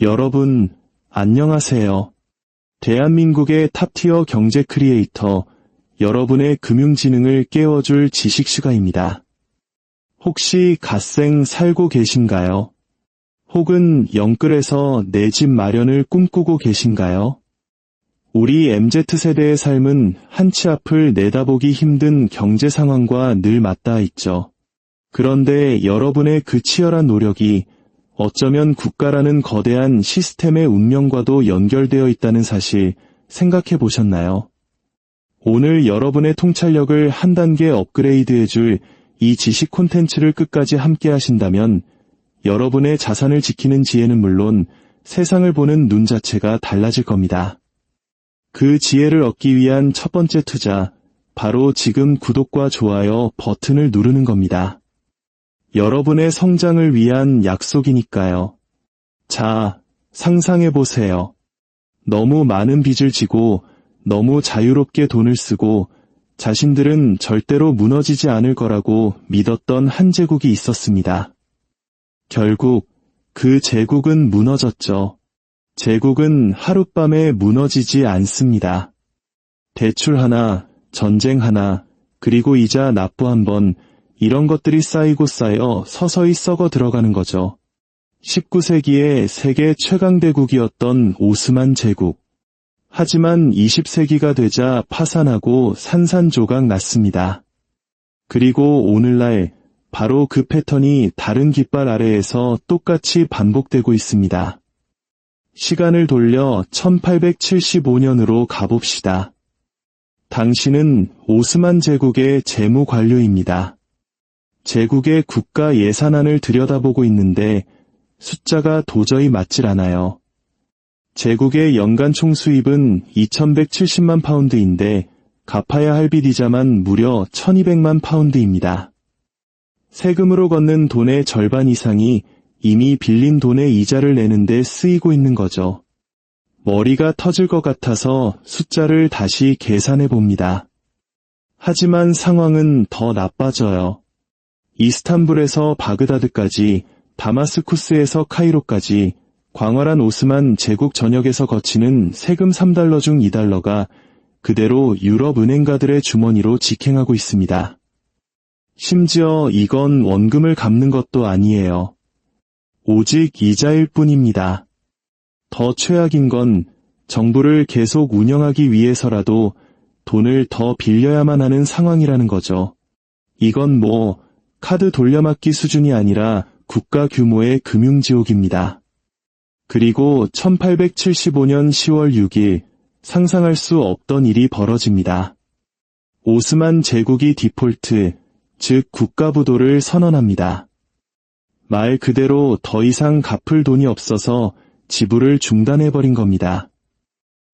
여러분, 안녕하세요. 대한민국의 탑티어 경제 크리에이터, 여러분의 금융지능을 깨워줄 지식시가입니다. 혹시 갓생 살고 계신가요? 혹은 영끌에서 내 집 마련을 꿈꾸고 계신가요? 우리 MZ세대의 삶은 한치 앞을 내다보기 힘든 경제 상황과 늘 맞닿아 있죠. 그런데 여러분의 그 치열한 노력이 어쩌면 국가라는 거대한 시스템의 운명과도 연결되어 있다는 사실 생각해 보셨나요? 오늘 여러분의 통찰력을 한 단계 업그레이드 해 줄 이 지식 콘텐츠를 끝까지 함께 하신다면 여러분의 자산을 지키는 지혜는 물론 세상을 보는 눈 자체가 달라질 겁니다. 그 지혜를 얻기 위한 첫 번째 투자, 바로 지금 구독과 좋아요 버튼을 누르는 겁니다. 여러분의 성장을 위한 약속이니까요. 자, 상상해 보세요. 너무 많은 빚을 지고 너무 자유롭게 돈을 쓰고 자신들은 절대로 무너지지 않을 거라고 믿었던 한 제국이 있었습니다. 결국 그 제국은 무너졌죠. 제국은 하룻밤에 무너지지 않습니다. 대출 하나, 전쟁 하나, 그리고 이자 납부 한 번, 이런 것들이 쌓이고 쌓여 서서히 썩어 들어가는 거죠. 19세기의 세계 최강대국이었던 오스만 제국. 하지만 20세기가 되자 파산하고 산산조각 났습니다. 그리고 오늘날 바로 그 패턴이 다른 깃발 아래에서 똑같이 반복되고 있습니다. 시간을 돌려 1875년으로 가봅시다. 당신은 오스만 제국의 재무관료입니다. 제국의 국가 예산안을 들여다보고 있는데 숫자가 도저히 맞질 않아요. 제국의 연간 총수입은 2170만 파운드인데 갚아야 할 빚이자만 무려 1200만 파운드입니다. 세금으로 걷는 돈의 절반 이상이 이미 빌린 돈의 이자를 내는데 쓰이고 있는 거죠. 머리가 터질 것 같아서 숫자를 다시 계산해 봅니다. 하지만 상황은 더 나빠져요. 이스탄불에서 바그다드까지, 다마스쿠스에서 카이로까지, 광활한 오스만 제국 전역에서 거치는 세금 3달러 중 2달러가 그대로 유럽 은행가들의 주머니로 직행하고 있습니다. 심지어 이건 원금을 갚는 것도 아니에요. 오직 이자일 뿐입니다. 더 최악인 건 정부를 계속 운영하기 위해서라도 돈을 더 빌려야만 하는 상황이라는 거죠. 이건 뭐 카드 돌려막기 수준이 아니라 국가 규모의 금융지옥입니다. 그리고 1875년 10월 6일 상상할 수 없던 일이 벌어집니다. 오스만 제국이 디폴트, 즉 국가부도를 선언합니다. 말 그대로 더 이상 갚을 돈이 없어서 지불을 중단해버린 겁니다.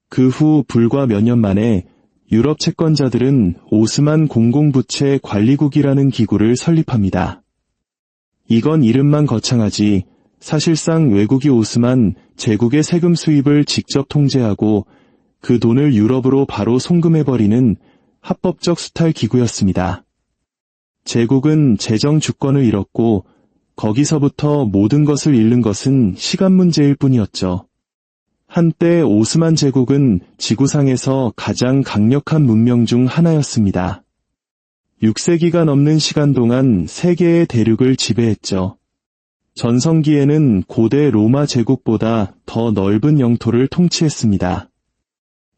그 후 불과 몇 년 만에 유럽 채권자들은 오스만 공공부채 관리국이라는 기구를 설립합니다. 이건 이름만 거창하지 사실상 외국이 오스만 제국의 세금 수입을 직접 통제하고 그 돈을 유럽으로 바로 송금해버리는 합법적 수탈 기구였습니다. 제국은 재정 주권을 잃었고 거기서부터 모든 것을 잃는 것은 시간 문제일 뿐이었죠. 한때 오스만 제국은 지구상에서 가장 강력한 문명 중 하나였습니다. 6세기가 넘는 시간 동안 세계의 대륙을 지배했죠. 전성기에는 고대 로마 제국보다 더 넓은 영토를 통치했습니다.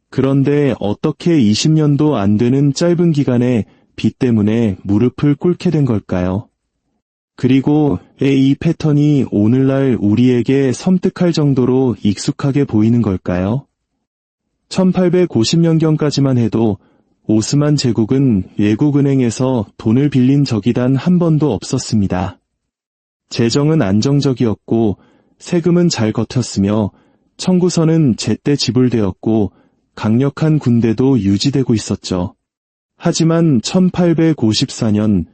그런데 어떻게 20년도 안 되는 짧은 기간에 빚 때문에 무릎을 꿇게 된 걸까요? 그리고 이 패턴이 오늘날 우리에게 섬뜩할 정도로 익숙하게 보이는 걸까요? 1850년경까지만 해도 오스만 제국은 외국은행에서 돈을 빌린 적이 단 한 번도 없었습니다. 재정은 안정적이었고 세금은 잘 거쳤으며 청구서는 제때 지불되었고 강력한 군대도 유지되고 있었죠. 하지만 1854년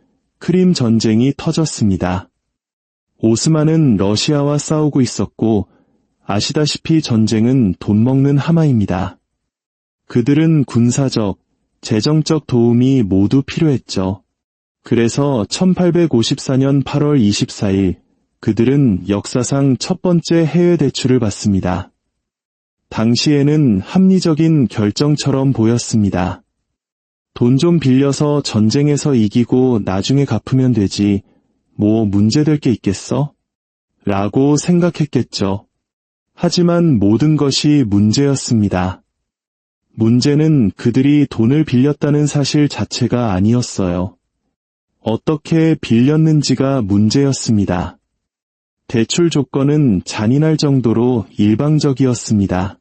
크림 전쟁이 터졌습니다. 오스만은 러시아와 싸우고 있었고 아시다시피 전쟁은 돈 먹는 하마입니다. 그들은 군사적, 재정적 도움이 모두 필요했죠. 그래서 1854년 8월 24일 그들은 역사상 첫 번째 해외 대출을 받습니다. 당시에는 합리적인 결정처럼 보였습니다. 돈 좀 빌려서 전쟁에서 이기고 나중에 갚으면 되지, 뭐 문제될 게 있겠어? 라고 생각했겠죠. 하지만 모든 것이 문제였습니다. 문제는 그들이 돈을 빌렸다는 사실 자체가 아니었어요. 어떻게 빌렸는지가 문제였습니다. 대출 조건은 잔인할 정도로 일방적이었습니다.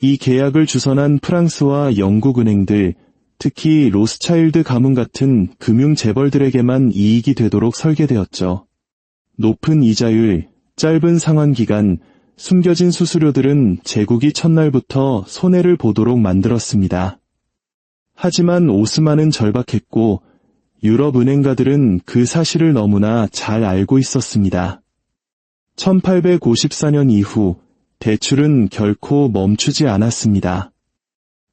이 계약을 주선한 프랑스와 영국 은행들, 특히 로스차일드 가문 같은 금융 재벌들에게만 이익이 되도록 설계되었죠. 높은 이자율, 짧은 상환 기간, 숨겨진 수수료들은 제국이 첫날부터 손해를 보도록 만들었습니다. 하지만 오스만은 절박했고 유럽 은행가들은 그 사실을 너무나 잘 알고 있었습니다. 1854년 이후 대출은 결코 멈추지 않았습니다.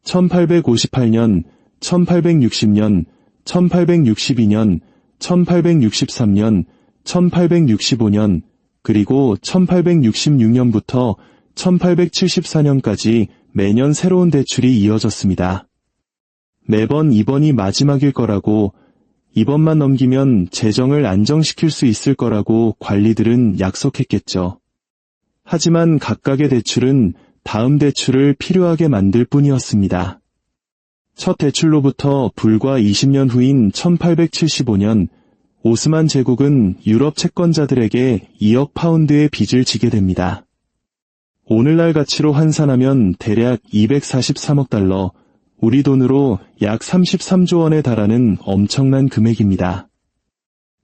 1858년, 1860년, 1862년, 1863년, 1865년, 그리고 1866년부터 1874년까지 매년 새로운 대출이 이어졌습니다. 매번 이번이 마지막일 거라고 이번만 넘기면 재정을 안정시킬 수 있을 거라고 관리들은 약속했겠죠. 하지만 각각의 대출은 다음 대출을 필요하게 만들 뿐이었습니다. 첫 대출로부터 불과 20년 후인 1875년 오스만 제국은 유럽 채권자들에게 2억 파운드의 빚을 지게 됩니다. 오늘날 가치로 환산하면 대략 243억 달러, 우리 돈으로 약 33조 원에 달하는 엄청난 금액입니다.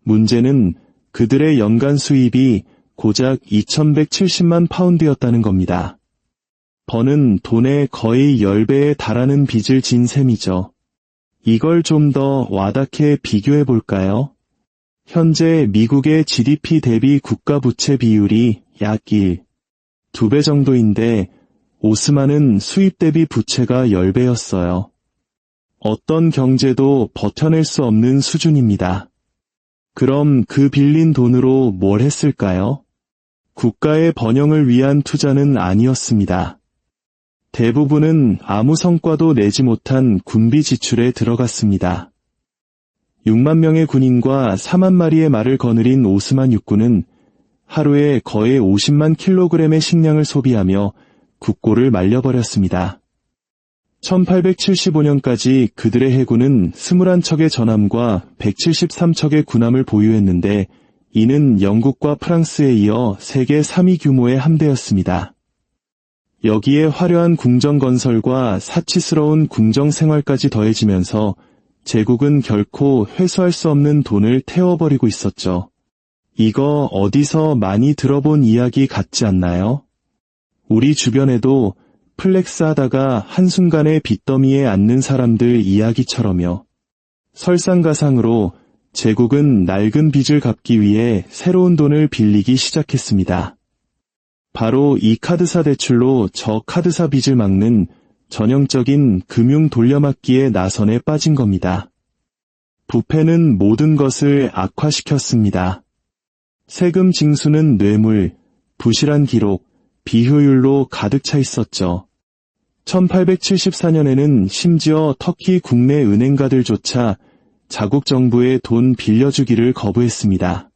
문제는 그들의 연간 수입이 고작 2170만 파운드였다는 겁니다. 버는 돈의 거의 10배에 달하는 빚을 진 셈이죠. 이걸 좀 더 와닿게 비교해 볼까요? 현재 미국의 GDP 대비 국가 부채 비율이 약 1, 2배 정도인데 오스만은 수입 대비 부채가 10배였어요. 어떤 경제도 버텨낼 수 없는 수준입니다. 그럼 그 빌린 돈으로 뭘 했을까요? 국가의 번영을 위한 투자는 아니었습니다. 대부분은 아무 성과도 내지 못한 군비 지출에 들어갔습니다. 6만 명의 군인과 4만 마리의 말을 거느린 오스만 육군은 하루에 거의 50만 킬로그램의 식량을 소비하며 국고를 말려버렸습니다. 1875년까지 그들의 해군은 21척의 전함과 173척의 군함을 보유했는데 이는 영국과 프랑스에 이어 세계 3위 규모의 함대였습니다. 여기에 화려한 궁정 건설과 사치스러운 궁정 생활까지 더해지면서 제국은 결코 회수할 수 없는 돈을 태워버리고 있었죠. 이거 어디서 많이 들어본 이야기 같지 않나요? 우리 주변에도 플렉스 하다가 한순간에 빚더미에 앉는 사람들 이야기처럼요. 설상가상으로 제국은 낡은 빚을 갚기 위해 새로운 돈을 빌리기 시작했습니다. 바로 이 카드사 대출로 저 카드사 빚을 막는 전형적인 금융 돌려막기의 나선에 빠진 겁니다. 부패는 모든 것을 악화시켰습니다. 세금 징수는 뇌물, 부실한 기록, 비효율로 가득 차 있었죠. 1874년에는 심지어 터키 국내 은행가들조차 자국 정부에 돈 빌려주기를 거부했습니다.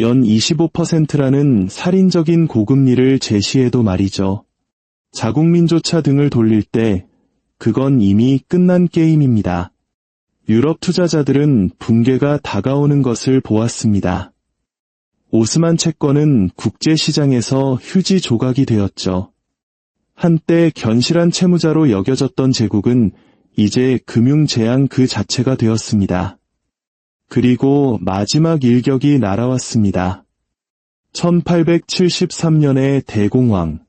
연 25%라는 살인적인 고금리를 제시해도 말이죠. 자국민조차 등을 돌릴 때 그건 이미 끝난 게임입니다. 유럽 투자자들은 붕괴가 다가오는 것을 보았습니다. 오스만 채권은 국제시장에서 휴지 조각이 되었죠. 한때 견실한 채무자로 여겨졌던 제국은 이제 금융 재앙 그 자체가 되었습니다. 그리고 마지막 일격이 날아왔습니다. 1873년의 대공황.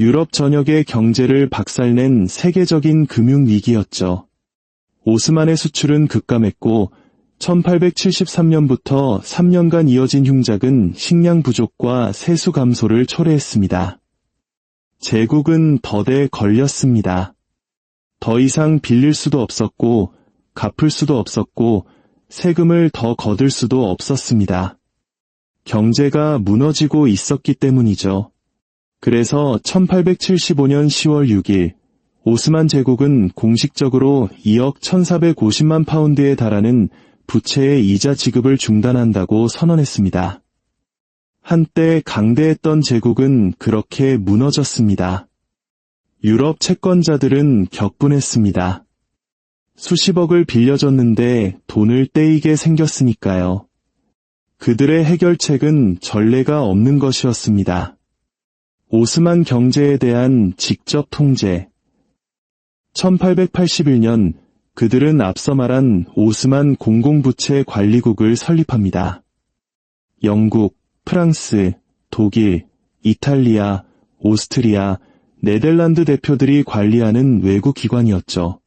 유럽 전역의 경제를 박살낸 세계적인 금융위기였죠. 오스만의 수출은 급감했고 1873년부터 3년간 이어진 흉작은 식량 부족과 세수 감소를 초래했습니다. 제국은 더대 걸렸습니다. 더 이상 빌릴 수도 없었고 갚을 수도 없었고 세금을 더 거둘 수도 없었습니다. 경제가 무너지고 있었기 때문이죠. 그래서 1875년 10월 6일 오스만 제국은 공식적으로 2억 1450만 파운드에 달하는 부채의 이자 지급을 중단한다고 선언했습니다. 한때 강대했던 제국은 그렇게 무너졌습니다. 유럽 채권자들은 격분했습니다. 수십억을 빌려줬는데 돈을 떼이게 생겼으니까요. 그들의 해결책은 전례가 없는 것이었습니다. 오스만 경제에 대한 직접 통제. 1881년 그들은 앞서 말한 오스만 공공부채 관리국을 설립합니다. 영국, 프랑스, 독일, 이탈리아, 오스트리아, 네덜란드 대표들이 관리하는 외국 기관이었죠.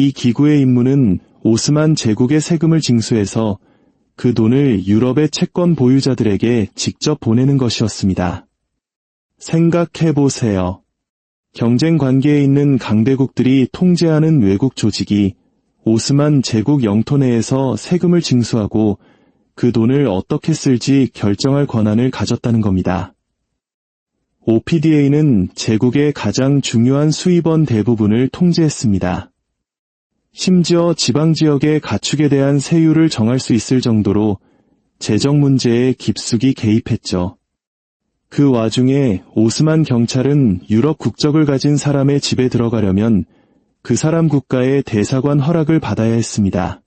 이 기구의 임무는 오스만 제국의 세금을 징수해서 그 돈을 유럽의 채권 보유자들에게 직접 보내는 것이었습니다. 생각해보세요. 경쟁 관계에 있는 강대국들이 통제하는 외국 조직이 오스만 제국 영토 내에서 세금을 징수하고 그 돈을 어떻게 쓸지 결정할 권한을 가졌다는 겁니다. OPDA는 제국의 가장 중요한 수입원 대부분을 통제했습니다. 심지어 지방 지역의 가축에 대한 세율을 정할 수 있을 정도로 재정 문제에 깊숙이 개입했죠. 그 와중에 오스만 경찰은 유럽 국적을 가진 사람의 집에 들어가려면 그 사람 국가의 대사관 허락을 받아야 했습니다.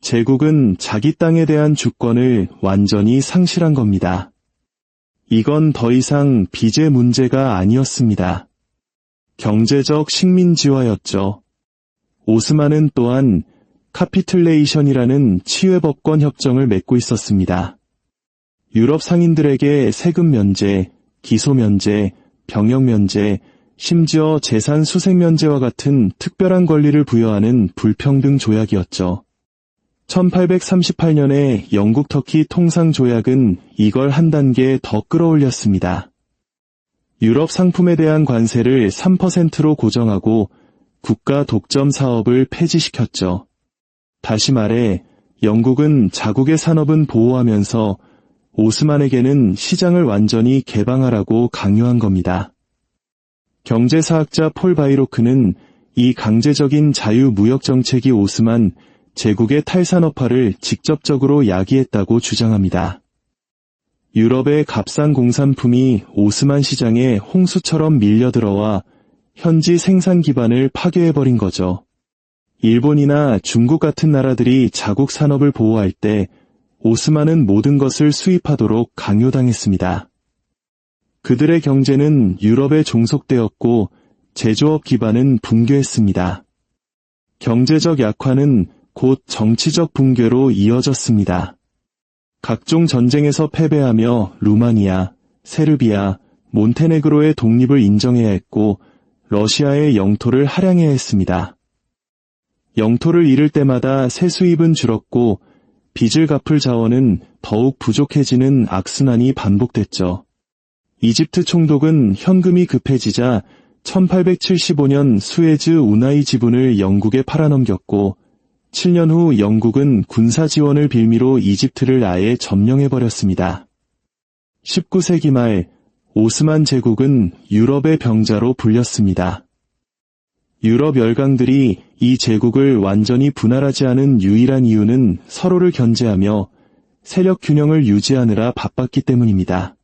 제국은 자기 땅에 대한 주권을 완전히 상실한 겁니다. 이건 더 이상 빚의 문제가 아니었습니다. 경제적 식민지화였죠. 오스만은 또한 카피틀레이션이라는 치외법권 협정을 맺고 있었습니다. 유럽 상인들에게 세금 면제, 기소 면제, 병역 면제, 심지어 재산 수색 면제와 같은 특별한 권리를 부여하는 불평등 조약이었죠. 1838년에 영국 터키 통상 조약은 이걸 한 단계 더 끌어올렸습니다. 유럽 상품에 대한 관세를 3%로 고정하고 국가 독점 사업을 폐지시켰죠. 다시 말해 영국은 자국의 산업은 보호하면서 오스만에게는 시장을 완전히 개방하라고 강요한 겁니다. 경제사학자 폴 바이로크는 이 강제적인 자유무역 정책이 오스만 제국의 탈산업화를 직접적으로 야기했다고 주장합니다. 유럽의 값싼 공산품이 오스만 시장에 홍수처럼 밀려들어와 현지 생산 기반을 파괴해버린 거죠. 일본이나 중국 같은 나라들이 자국 산업을 보호할 때 오스만은 모든 것을 수입하도록 강요당했습니다. 그들의 경제는 유럽에 종속되었고 제조업 기반은 붕괴했습니다. 경제적 약화는 곧 정치적 붕괴로 이어졌습니다. 각종 전쟁에서 패배하며 루마니아, 세르비아, 몬테네그로의 독립을 인정해야 했고 러시아의 영토를 할양해야 했습니다. 영토를 잃을 때마다 세수입은 줄었고 빚을 갚을 자원은 더욱 부족해지는 악순환이 반복됐죠. 이집트 총독은 현금이 급해지자 1875년 수에즈 우나이 지분을 영국에 팔아넘겼고 7년 후 영국은 군사 지원을 빌미로 이집트를 아예 점령해버렸습니다. 19세기 말 오스만 제국은 유럽의 병자로 불렸습니다. 유럽 열강들이 이 제국을 완전히 분할하지 않은 유일한 이유는 서로를 견제하며 세력 균형을 유지하느라 바빴기 때문입니다.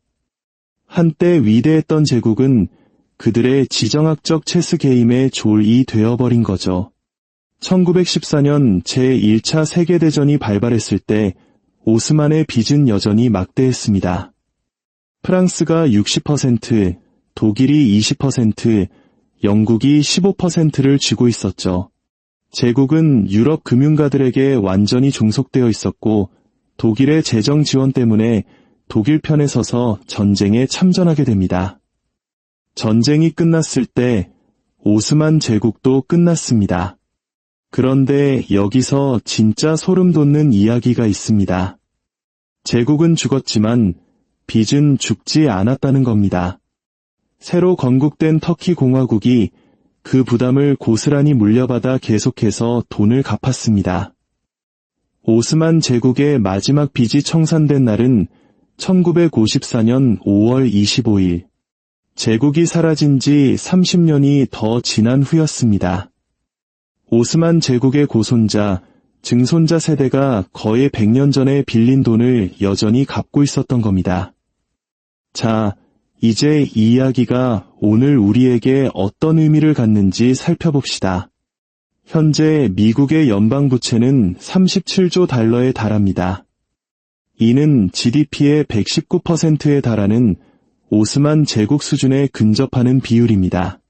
한때 위대했던 제국은 그들의 지정학적 체스 게임에 졸이 되어버린 거죠. 1914년 제1차 세계대전이 발발했을 때 오스만의 빚은 여전히 막대했습니다. 프랑스가 60%, 독일이 20%, 영국이 15%를 쥐고 있었죠. 제국은 유럽 금융가들에게 완전히 종속되어 있었고 독일의 재정 지원 때문에 독일 편에 서서 전쟁에 참전하게 됩니다. 전쟁이 끝났을 때 오스만 제국도 끝났습니다. 그런데 여기서 진짜 소름 돋는 이야기가 있습니다. 제국은 죽었지만 빚은 죽지 않았다는 겁니다. 새로 건국된 터키 공화국이 그 부담을 고스란히 물려받아 계속해서 돈을 갚았습니다. 오스만 제국의 마지막 빚이 청산된 날은 1954년 5월 25일. 제국이 사라진 지 30년이 더 지난 후였습니다. 오스만 제국의 고손자, 증손자 세대가 거의 100년 전에 빌린 돈을 여전히 갚고 있었던 겁니다. 자, 이제 이 이야기가 오늘 우리에게 어떤 의미를 갖는지 살펴봅시다. 현재 미국의 연방 부채는 37조 달러에 달합니다. 이는 GDP의 119%에 달하는 오스만 제국 수준에 근접하는 비율입니다.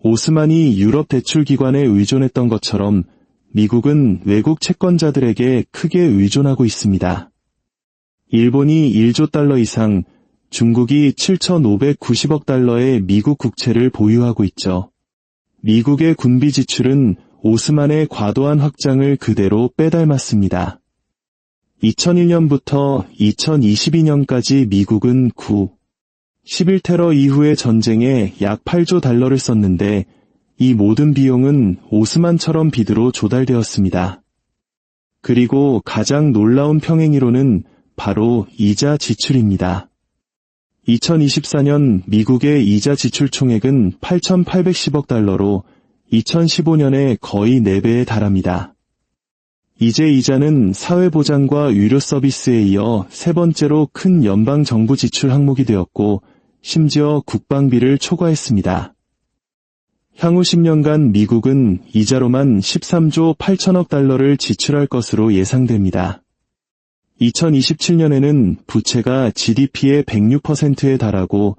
오스만이 유럽 대출기관에 의존했던 것처럼 미국은 외국 채권자들에게 크게 의존하고 있습니다. 일본이 1조 달러 이상, 중국이 7,590억 달러의 미국 국채를 보유하고 있죠. 미국의 군비 지출은 오스만의 과도한 확장을 그대로 빼닮았습니다. 2001년부터 2022년까지 미국은 9, 11 테러 이후의 전쟁에 약 8조 달러를 썼는데 이 모든 비용은 오스만처럼 비드로 조달되었습니다. 그리고 가장 놀라운 평행이로는 바로 이자 지출입니다. 2024년 미국의 이자 지출 총액은 8,810억 달러로 2015년에 거의 4배에 달합니다. 이제 이자는 사회보장과 의료 서비스에 이어 세 번째로 큰 연방 정부 지출 항목이 되었고 심지어 국방비를 초과했습니다. 향후 10년간 미국은 이자로만 13조 8천억 달러를 지출할 것으로 예상됩니다. 2027년에는 부채가 GDP의 106%에 달하고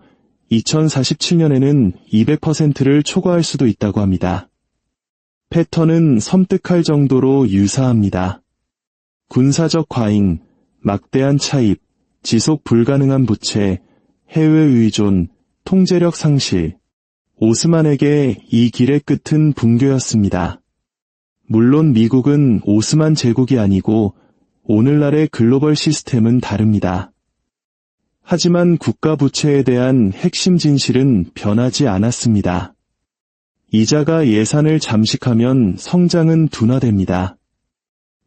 2047년에는 200%를 초과할 수도 있다고 합니다. 패턴은 섬뜩할 정도로 유사합니다. 군사적 과잉, 막대한 차입, 지속 불가능한 부채, 해외 의존, 통제력 상실. 오스만에게 이 길의 끝은 붕괴였습니다. 물론 미국은 오스만 제국이 아니고 오늘날의 글로벌 시스템은 다릅니다. 하지만 국가 부채에 대한 핵심 진실은 변하지 않았습니다. 이자가 예산을 잠식하면 성장은 둔화됩니다.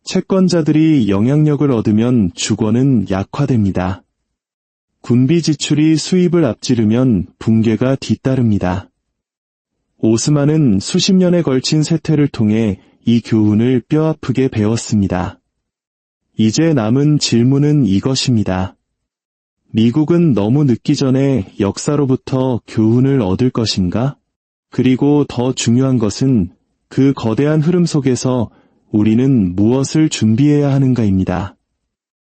채권자들이 영향력을 얻으면 주거는 약화됩니다. 군비 지출이 수입을 앞지르면 붕괴가 뒤따릅니다. 오스만은 수십 년에 걸친 세태를 통해 이 교훈을 뼈아프게 배웠습니다. 이제 남은 질문은 이것입니다. 미국은 너무 늦기 전에 역사로부터 교훈을 얻을 것인가? 그리고 더 중요한 것은 그 거대한 흐름 속에서 우리는 무엇을 준비해야 하는가입니다.